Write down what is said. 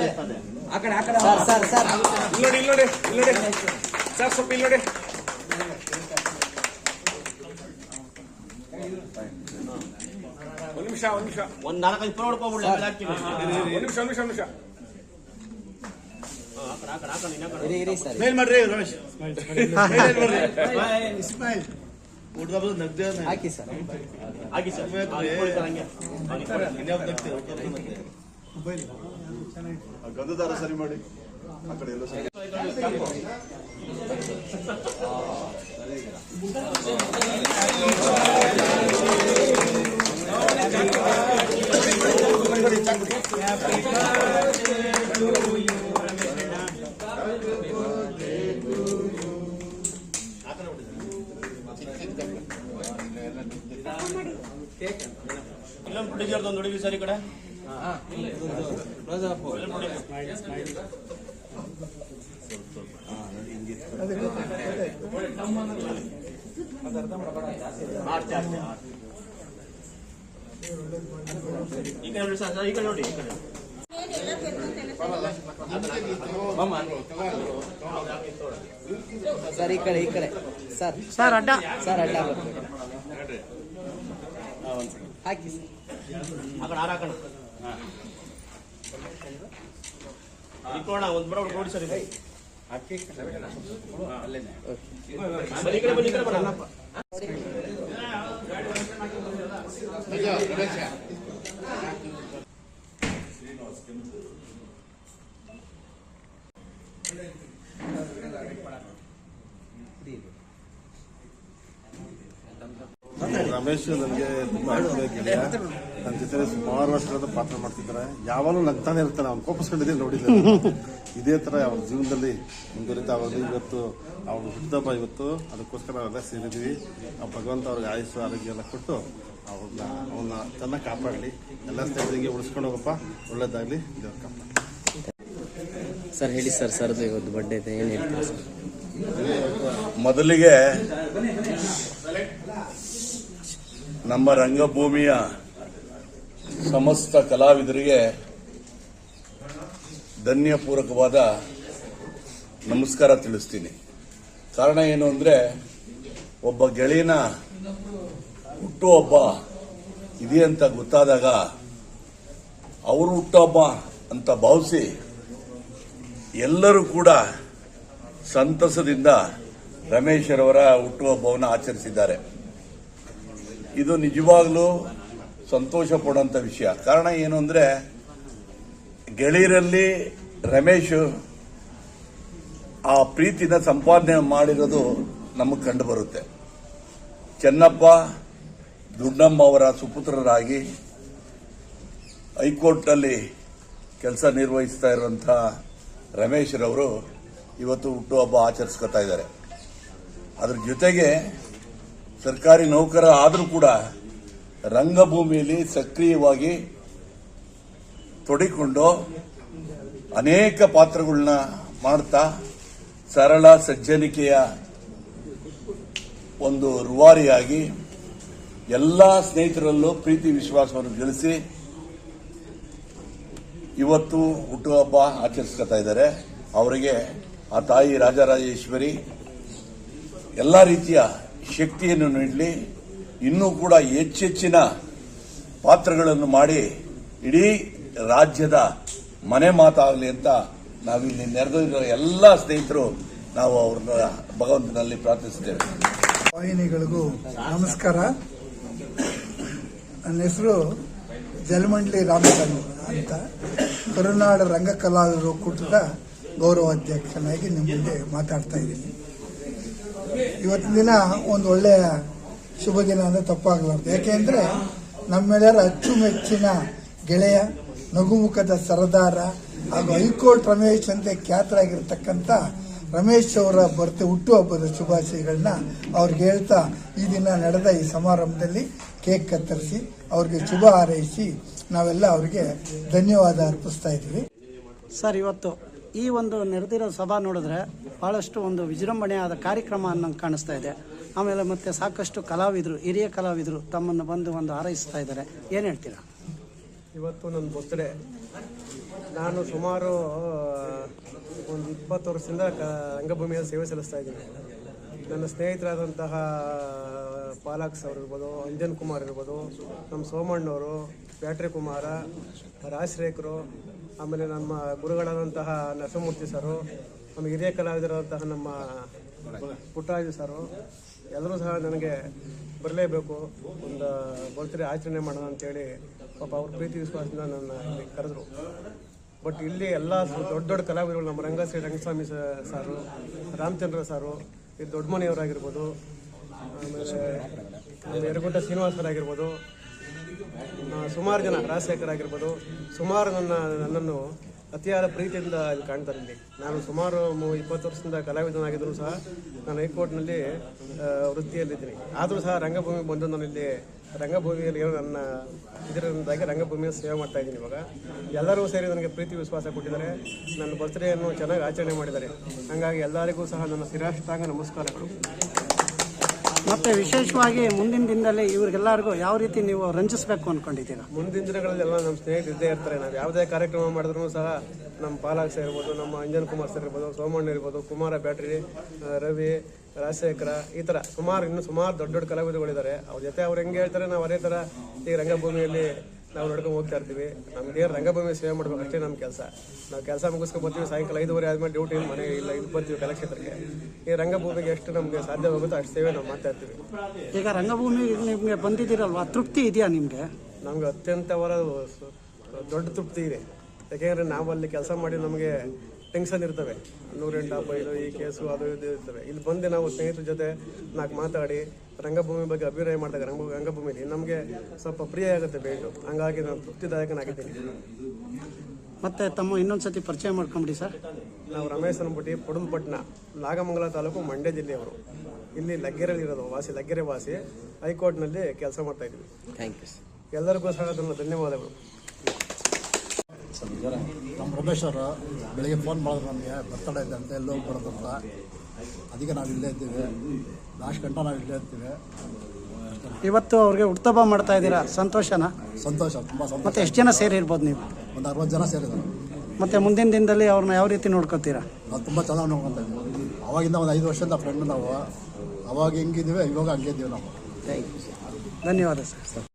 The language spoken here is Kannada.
ಆ ಕಡೆ ಆ ಕಡೆ ಸರ್ ಸರ್ ಇಲ್ಲಿ ನೋಡಿ ಇಲ್ಲಿ ನೋಡಿ ಇಲ್ಲಿ ನೋಡಿ ಸರ್ ಸ್ವಲ್ಪ ಇಲ್ಲಿ ನೋಡಿ ಒಂದು ನಿಮಿಷ ಒಂದು ನಿಮಿಷ ಒಂದ್ ನಾಲ್ಕೈದು ಫೋನ್ ಹೊಡ್ಕೊಂಡ್ಬಿಡ್ಲಿ ಒಂದು ನಿಮಿಷ ಒಂದು ನಿಮಿಷ ಒಂದು ಮೇಲ್ ಮಾಡ್ರಿ ರಮೇಶ್ ಹಾಕಿ ಸರ್ ಹಾಕಿ ಸರ್ ಹಂಗೆ ಇಟ್ಕೊಳ್ಳಿ. ಗಂಧದಾರ ಸರಿ ಮಾಡಿ ಆ ಕಡೆ ಎಲ್ಲ ಸರಿ ಒಂದು ಹುಡುಗಿ ಸರ್ ಕಡೆ ಈ ಕಡೆ ನೋಡಿ ಸರ್ ಸರ್, ಈ ಕಡೆ ನೋಡಿ ಈ ಕಡೆ ಸರ್ ಈ ಕಡೆ ಈ ಕಡೆ. ಸರ್. ಸರ್ ಅಡ್ಡ. ಸರ್ ಅಡ್ಡ. ಹಾಕಿ ಸರ್. ರಮೇಶ್ ನನಗೆ ತುಂಬಾ ಗೆಳೆಯ ನನ್ನ ಜೊತೆ ಸುಮಾರು ವರ್ಷಗಳದ ಪಾತ್ರ ಮಾಡ್ತಿದ್ದಾರೆ. ಯಾವಾಗಲೂ ನಗ್ತಾನೆ ಇರ್ತಾನೆ ಅವ್ನು ಕೋಪಿಸ್ಕೊಂಡಿದ್ದೆ ನೋಡಿಲ್ಲ. ಇದೇ ತರ ಅವ್ರ ಜೀವನದಲ್ಲಿ ಮುಂದುವರಿತಾ ಹೋಗಿ ಇವತ್ತು ಅವ್ರ ಹುಟ್ಟಿದಬ್ಬ ಇವತ್ತು ಅದಕ್ಕೋಸ್ಕರ ನಾವೆಲ್ಲ ಸೇರಿದ್ವಿ. ಆ ಭಗವಂತ ಅವ್ರಿಗೆ ಆಯುಸ್ಸು ಆರೋಗ್ಯ ಎಲ್ಲ ಕೊಟ್ಟು ಅವ್ರನ್ನ ಅವನ್ನ ಚೆನ್ನಾಗಿ ಕಾಪಾಡಲಿ. ಎಲ್ಲ ಸ್ನೇಹಿತರಿಗೆ ಉಳಿಸ್ಕೊಂಡು ಹೋಗಪ್ಪ. ಒಳ್ಳೇದಾಗ್ಲಿ. ದೇವ್ರ ಕಾಪಾಡಲಿ. ಸರ್ ಹೇಳಿ ಸರ್ ಸರ್ದು ಇವತ್ತು ಬರ್ಡೇ ಇದೆ ಏನು ಹೇಳ್ತೀರಾ ಸರ್? ಮೊದಲಿಗೆ ನಮ್ಮ ರಂಗಭೂಮಿಯ ಸಮಸ್ತ ಕಲಾವಿದರಿಗೆ ಧನ್ಯಪೂರ್ವಕವಾದ ನಮಸ್ಕಾರ ತಿಳಿಸ್ತೀನಿ. ಕಾರಣ ಏನು ಅಂದರೆ, ಒಬ್ಬ ಗೆಳೆಯನ ಹುಟ್ಟುಹಬ್ಬ ಇದೆ ಅಂತ ಗೊತ್ತಾದಾಗ, ಅವರು ಹುಟ್ಟುಹಬ್ಬ ಅಂತ ಭಾವಿಸಿ ಎಲ್ಲರೂ ಕೂಡ ಸಂತಸದಿಂದ ರಮೇಶ್ರವರ ಹುಟ್ಟುಹಬ್ಬವನ್ನು ಆಚರಿಸಿದ್ದಾರೆ. ಇದು ನಿಜವಾಗ್ಲೂ ಸಂತೋಷ ಪಡುವಂತ ವಿಷಯ. ಕಾರಣ ಏನು ಅಂದರೆ ಗೆಳೆಯರಲ್ಲಿ ರಮೇಶ್ ಆ ಪ್ರೀತಿನ ಸಂಪಾದನೆ ಮಾಡಿರೋದು ನಮಗೆ ಕಂಡು ಬರುತ್ತೆ. ಚೆನ್ನಪ್ಪ, ದುಡ್ಡಮ್ಮ ಅವರ ಸುಪುತ್ರರಾಗಿ ಹೈಕೋರ್ಟ್ನಲ್ಲಿ ಕೆಲಸ ನಿರ್ವಹಿಸ್ತಾ ರಮೇಶ್ ರವರು ಇವತ್ತು ಹುಟ್ಟುಹಬ್ಬ ಆಚರಿಸ್ಕೊತಾ ಇದ್ದಾರೆ. ಅದ್ರ ಜೊತೆಗೆ ಸರ್ಕಾರಿ ನೌಕರ ಆದರೂ ಕೂಡ ರಂಗಭೂಮಿಯಲ್ಲಿ ಸಕ್ರಿಯವಾಗಿ ತೊಡಿಕೊಂಡು ಅನೇಕ ಪಾತ್ರಗಳನ್ನ ಮಾಡ್ತಾ ಸರಳ ಸಜ್ಜನಿಕೆಯ ಒಂದು ರೂವಾರಿಯಾಗಿ ಎಲ್ಲ ಸ್ನೇಹಿತರಲ್ಲೂ ಪ್ರೀತಿ ವಿಶ್ವಾಸವನ್ನು ಗಳಿಸಿ ಇವತ್ತು ಹುಟ್ಟುಹಬ್ಬ ಆಚರಿಸ್ಕೊತಾ ಇದ್ದಾರೆ. ಅವರಿಗೆ ಆ ತಾಯಿ ರಾಜರಾಜೇಶ್ವರಿ ಎಲ್ಲ ರೀತಿಯ ಶಕ್ತಿಯನ್ನು ನೀಡಲಿ. ಇನ್ನೂ ಕೂಡ ಹೆಚ್ಚೆಚ್ಚಿನ ಪಾತ್ರಗಳನ್ನು ಮಾಡಿ ಇಡೀ ರಾಜ್ಯದ ಮನೆ ಮಾತಾಗಲಿ ಅಂತ ನಾವಿಲ್ಲಿ ನೆರೆದಿರೋ ಎಲ್ಲ ಸ್ನೇಹಿತರು ನಾವು ಅವ್ರನ್ನ ಭಗವಂತನಲ್ಲಿ ಪ್ರಾರ್ಥಿಸುತ್ತೇವೆ. ವಾಹಿನಿಗಳಿಗೂ ನಮಸ್ಕಾರ. ನನ್ನ ಹೆಸರು ಜಲಮಂಡಲಿ ರಾಮಚಂದ್ರ ಅಂತ. ಕರುನಾಡ ರಂಗ ಕಲಾವಿದರು ಒಕ್ಕೂಟದ ಗೌರವಾಧ್ಯಕ್ಷನಾಗಿ ನಿಮ್ಮ ಮುಂದೆ ಮಾತಾಡ್ತಾ ಇದ್ದೀನಿ. ಇವತ್ತಿನ ದಿನ ಒಂದು ಒಳ್ಳೆಯ ಶುಭ ದಿನ ಅಂದರೆ ತಪ್ಪಾಗಲಾರ್ದು ಯಾಕೆಂದ್ರೆ ನಮ್ಮೆಲ್ಲರ ಅಚ್ಚುಮೆಚ್ಚಿನ ಗೆಳೆಯ, ನಗುಮುಖದ ಸರದಾರ ಹಾಗೂ ಹೈಕೋರ್ಟ್ ರಮೇಶ್ ಅಂತ ಖ್ಯಾತರಾಗಿರ್ತಕ್ಕಂಥ ರಮೇಶ್ ಅವರ ಬರ್ತೆ ಹುಟ್ಟುಹಬ್ಬದ ಶುಭಾಶಯಗಳನ್ನ ಅವ್ರಿಗೆ ಹೇಳ್ತಾ ಈ ದಿನ ನಡೆದ ಈ ಸಮಾರಂಭದಲ್ಲಿ ಕೇಕ್ ಕತ್ತರಿಸಿ ಅವ್ರಿಗೆ ಶುಭ ಹಾರೈಸಿ ನಾವೆಲ್ಲ ಅವರಿಗೆ ಧನ್ಯವಾದ ಅರ್ಪಿಸ್ತಾ ಇದ್ದೀವಿ. ಸರ್, ಇವತ್ತು ಈ ಒಂದು ನಡೆದಿರೋ ಸಭಾ ನೋಡಿದ್ರೆ ಭಾಳಷ್ಟು ಒಂದು ವಿಜೃಂಭಣೆಯಾದ ಕಾರ್ಯಕ್ರಮ ಅನ್ನೋ ಕಾಣಿಸ್ತಾ ಇದೆ. ಆಮೇಲೆ ಮತ್ತೆ ಸಾಕಷ್ಟು ಕಲಾವಿದರು, ಹಿರಿಯ ಕಲಾವಿದರು ತಮ್ಮನ್ನು ಬಂದು ಒಂದು ಹಾರೈಸ್ತಾ ಇದ್ದಾರೆ. ಏನು ಹೇಳ್ತೀರಾ? ಇವತ್ತು ನನ್ನ ಬರ್ತ್ಡೇ ನಾನು ಸುಮಾರು ಒಂದು ಇಪ್ಪತ್ತು ವರ್ಷದಿಂದ ಕ, ರಂಗಭೂಮಿಯಲ್ಲಿ ಸೇವೆ ಸಲ್ಲಿಸ್ತಾ ಇದ್ದೀನಿ. ನನ್ನ ಸ್ನೇಹಿತರಾದಂತಹ, ಪಾಲಾಕ್ಸ್ ಅವರು ಇರ್ಬೋದು ಅಂಜನ್ ಕುಮಾರ್ ಇರ್ಬೋದು, ನಮ್ಮ ಸೋಮಣ್ಣವರು ಬ್ಯಾಟ್ರಿ ಕುಮಾರ ರಾಜಶೇಖರು ಆಮೇಲೆ ನಮ್ಮ ಗುರುಗಳಾದಂತಹ ನರಸಿಂಹಮೂರ್ತಿ ಸರು, ನಮ್ಮ ಹಿರಿಯ ಕಲಾವಿದರಾದಂತಹ ನಮ್ಮ ಪುಟ್ಟರಾಜು ಸರು ಎಲ್ಲರೂ ಸಹ ನನಗೆ ಬರಲೇಬೇಕು, ಒಂದು ಬರ್ತ್ಡೇ ಆಚರಣೆ ಮಾಡೋಣ ಅಂತೇಳಿ ಪಾಪ ಅವ್ರ ಪ್ರೀತಿ ವಿಶ್ವಾಸದಿಂದ ನನ್ನ ಇಲ್ಲಿ ಕರೆದ್ರು. ಬಟ್ ಇಲ್ಲಿ ಎಲ್ಲ ದೊಡ್ಡ ದೊಡ್ಡ ಕಲಾವಿದರು ನಮ್ಮ ರಂಗಶ್ರೀ ರಂಗಸ್ವಾಮಿ ಸಾರು, ರಾಮಚಂದ್ರ ಸಾರು, ಈ ದೊಡ್ಡ ಮನೆಯವರಾಗಿರ್ಬೋದು ಆಮೇಲೆ ಯರಗುಂಟ ಶ್ರೀನಿವಾಸರಾಗಿರ್ಬೋದು ಸುಮಾರು ಜನ ರಾಜಶೇಖರ್ ಆಗಿರ್ಬೋದು, ಸುಮಾರು ನನ್ನ ನನ್ನನ್ನು ಅತಿಯಾದ ಪ್ರೀತಿಯಿಂದ ಇಲ್ಲಿ ಕಾಣ್ತಾರೆ ಇಲ್ಲಿ ನಾನು ಸುಮಾರು ಇಪ್ಪತ್ತು ವರ್ಷದಿಂದ ಕಲಾವಿದನಾಗಿದ್ದರೂ ಸಹ ನಾನು ಹೈಕೋರ್ಟ್ನಲ್ಲಿ ವೃತ್ತಿಯಲ್ಲಿದ್ದೀನಿ. ಆದರೂ ಸಹ ರಂಗಭೂಮಿ ಬಂದು ನಾನು ಇಲ್ಲಿ ರಂಗಭೂಮಿಯಲ್ಲಿ ಏನೋ ನನ್ನ ಇದರಿಂದಾಗಿ ರಂಗಭೂಮಿಯ ಸೇವೆ ಮಾಡ್ತಾ ಇದ್ದೀನಿ ಇವಾಗ. ಎಲ್ಲರೂ ಸೇರಿ ನನಗೆ ಪ್ರೀತಿ ವಿಶ್ವಾಸ ಕೊಟ್ಟಿದ್ದಾರೆ. ನನ್ನ ಬರ್ತ್ಡೇಯನ್ನು ಚೆನ್ನಾಗಿ ಆಚರಣೆ ಮಾಡಿದ್ದಾರೆ. ಹಾಗಾಗಿ ಎಲ್ಲರಿಗೂ ಸಹ ನನ್ನ ಶಿರಾಷ್ಟಾಂಗ ನಮಸ್ಕಾರಗಳು. ಮತ್ತೆ ವಿಶೇಷವಾಗಿ ಮುಂದಿನ ದಿನದಲ್ಲಿ ಇವ್ರಿಗೆಲ್ಲರಿಗೂ ಯಾವ ರೀತಿ ನೀವು ರಂಜಿಸಬೇಕು ಅನ್ಕೊಂಡಿದ್ದೀರಾ? ಮುಂದಿನ ದಿನಗಳಲ್ಲಿ ಎಲ್ಲ ನಮ್ಮ ಸ್ನೇಹಿತರು ಇದ್ದೇ ಇರ್ತಾರೆ. ನಾವು ಯಾವುದೇ ಕಾರ್ಯಕ್ರಮ ಮಾಡಿದ್ರು ಸಹ ನಮ್ಮ ಪಾಲಾಕ್ಷ ಇರ್ಬೋದು, ನಮ್ಮ ಅಂಜನ್ ಕುಮಾರ್ ಸರ್ ಇರ್ಬೋದು, ಸೋಮಣ್ಣ ಇರ್ಬೋದು, ಕುಮಾರ ಬ್ಯಾಟ್ರಿ ರವಿ, ರಾಜಶೇಖರ, ಈ ಥರ ಸುಮಾರು ಇನ್ನೂ ಸುಮಾರು ದೊಡ್ಡ ದೊಡ್ಡ ಕಲಾವಿದರುಗಳಿದ್ದಾರೆ. ಅವ್ರ ಜೊತೆ ಅವ್ರು ಹೆಂಗೆ ಹೇಳ್ತಾರೆ, ನಾವು ಅದೇ ಥರ ಈ ರಂಗಭೂಮಿಯಲ್ಲಿ ನಾವು ನಡ್ಕೊಂಡು ಹೋಗ್ತಾ ಇರ್ತೀವಿ. ನಮಗೆ ರಂಗಭೂಮಿ ಸೇವೆ ಮಾಡ್ಬೇಕು ಅಷ್ಟೇ ನಮ್ಮ ಕೆಲಸ. ನಾವು ಕೆಲಸ ಮುಗಿಸ್ಕೊಂಡು ಬರ್ತೀವಿ ಸಾಯಂಕಾಲ ಐದುವರೆ ಆದ್ಮೇಲೆ ಡ್ಯೂಟಿ ಮನೆ ಇಲ್ಲ ಇದು ಬರ್ತೀವಿ ಕಲಾಕ್ಷೇತ್ರಕ್ಕೆ. ಈ ರಂಗಭೂಮಿಗೆ ಎಷ್ಟು ನಮಗೆ ಸಾಧ್ಯವಾಗುತ್ತೋ ಅಷ್ಟು ಸೇವೆ ನಾವು ಮಾಡ್ತಾ ಇರ್ತೀವಿ. ಈಗ ರಂಗಭೂಮಿ ನಿಮಗೆ ಬಂದಿದ್ದೀರಲ್ವಾ? ತೃಪ್ತಿ ಇದೆಯಾ ನಿಮಗೆ? ನಮ್ಗೆ ಅತ್ಯಂತವರ ದೊಡ್ಡ ತೃಪ್ತಿ ಇದೆ. ಯಾಕೆಂದರೆ ನಾವು ಅಲ್ಲಿ ಕೆಲಸ ಮಾಡಿ ನಮಗೆ ಟೆನ್ಷನ್ ಇರ್ತವೆ. ನೂರೆಂಟು ಐದು ಈ ಕೇಸು ಅದು ಇದು ಇರ್ತವೆ. ಇಲ್ಲಿ ಬಂದು ನಾವು ಸ್ನೇಹಿತರ ಜೊತೆ ನಾಲ್ಕು ಮಾತಾಡಿ ರಂಗಭೂಮಿ ಬಗ್ಗೆ ಅಭಿನಯ ಮಾಡಿದಾಗ ರಂಗ ರಂಗಭೂಮಿಯಲ್ಲಿ ನಮಗೆ ಸ್ವಲ್ಪ ಪ್ರಿಯ ಆಗುತ್ತೆ ಬೇಟು ಹಂಗಾಗಿ ನಾನು ತೃಪ್ತಿದಾಯಕನಾಗಿದ್ದೀನಿ. ಮತ್ತೆ ತಮ್ಮ ಇನ್ನೊಂದ್ಸತಿ ಪರಿಚಯ ಮಾಡ್ಕೊಂಬಿಡಿ ಸರ್. ನಾವು ರಮೇಶ್ ಅನ್ಬಿಟ್ಟು ಪಡುಲ್ಪಟ್ನ ನಾಗಮಂಗಲ ತಾಲೂಕು ಮಂಡ್ಯ ಜಿಲ್ಲೆಯವರು. ಇಲ್ಲಿ ಲಗ್ಗೆರೆಯಲ್ಲಿ ಇರೋದು ವಾಸಿ ಲಗ್ಗೆರೆ ವಾಸಿ. ಹೈಕೋರ್ಟ್ನಲ್ಲಿ ಕೆಲಸ ಮಾಡ್ತಾ ಇದ್ವಿ ಥ್ಯಾಂಕ್ ಯು ಸರ್ ಎಲ್ಲರಿಗೂ ಸಹ ಅದನ್ನು ಧನ್ಯವಾದಗಳು. ನಮ್ಮ ರಮೇಶ್ ಅವರು ಬೆಳಿಗ್ಗೆ ಫೋನ್ ಮಾಡಿದ್ರು ನಮಗೆ ಬರ್ತಡೇ ಇದೆ ಅಂತ ಎಲ್ಲೋ ಬರೋದಂತ ಅದಕ್ಕೆ ನಾವು ಇಲ್ಲೇ ಇದ್ದೀವಿ. ಲಾಸ್ಟ್ ಗಂಟೆ ನಾವು ಇಲ್ಲೇ ಇರ್ತೀವಿ. ಇವತ್ತು ಅವ್ರಿಗೆ ಹುಟ್ಟುಹಬ್ಬ ಮಾಡ್ತಾ ಇದ್ದೀರಾ? ಸಂತೋಷನಾ? ಸಂತೋಷ ತುಂಬ ಸಂತೋಷ. ಮತ್ತೆ ಎಷ್ಟು ಜನ ಸೇರಿರ್ಬೋದು ನೀವು? ಒಂದು ಅರವತ್ತು ಜನ ಸೇರಿದ್ದಾರೆ. ಮತ್ತೆ ಮುಂದಿನ ದಿನದಲ್ಲಿ ಅವ್ರನ್ನ ಯಾವ ರೀತಿ ನೋಡ್ಕೋತೀರಾ? ನಾವು ತುಂಬ ಚೆನ್ನಾಗಿ ನೋಡ್ಕೊತಾ ಇದ್ದೀವಿ. ಅವಾಗಿಂದ ಒಂದು ಐದು ವರ್ಷದಿಂದ ಫ್ರೆಂಡ್ ನಾವು. ಅವಾಗ ಹೆಂಗಿದ್ದೀವಿ ಇವಾಗ ಹಂಗೆ ಇದ್ದೀವಿ ನಾವು. ಥ್ಯಾಂಕ್ ಧನ್ಯವಾದ ಸರ್.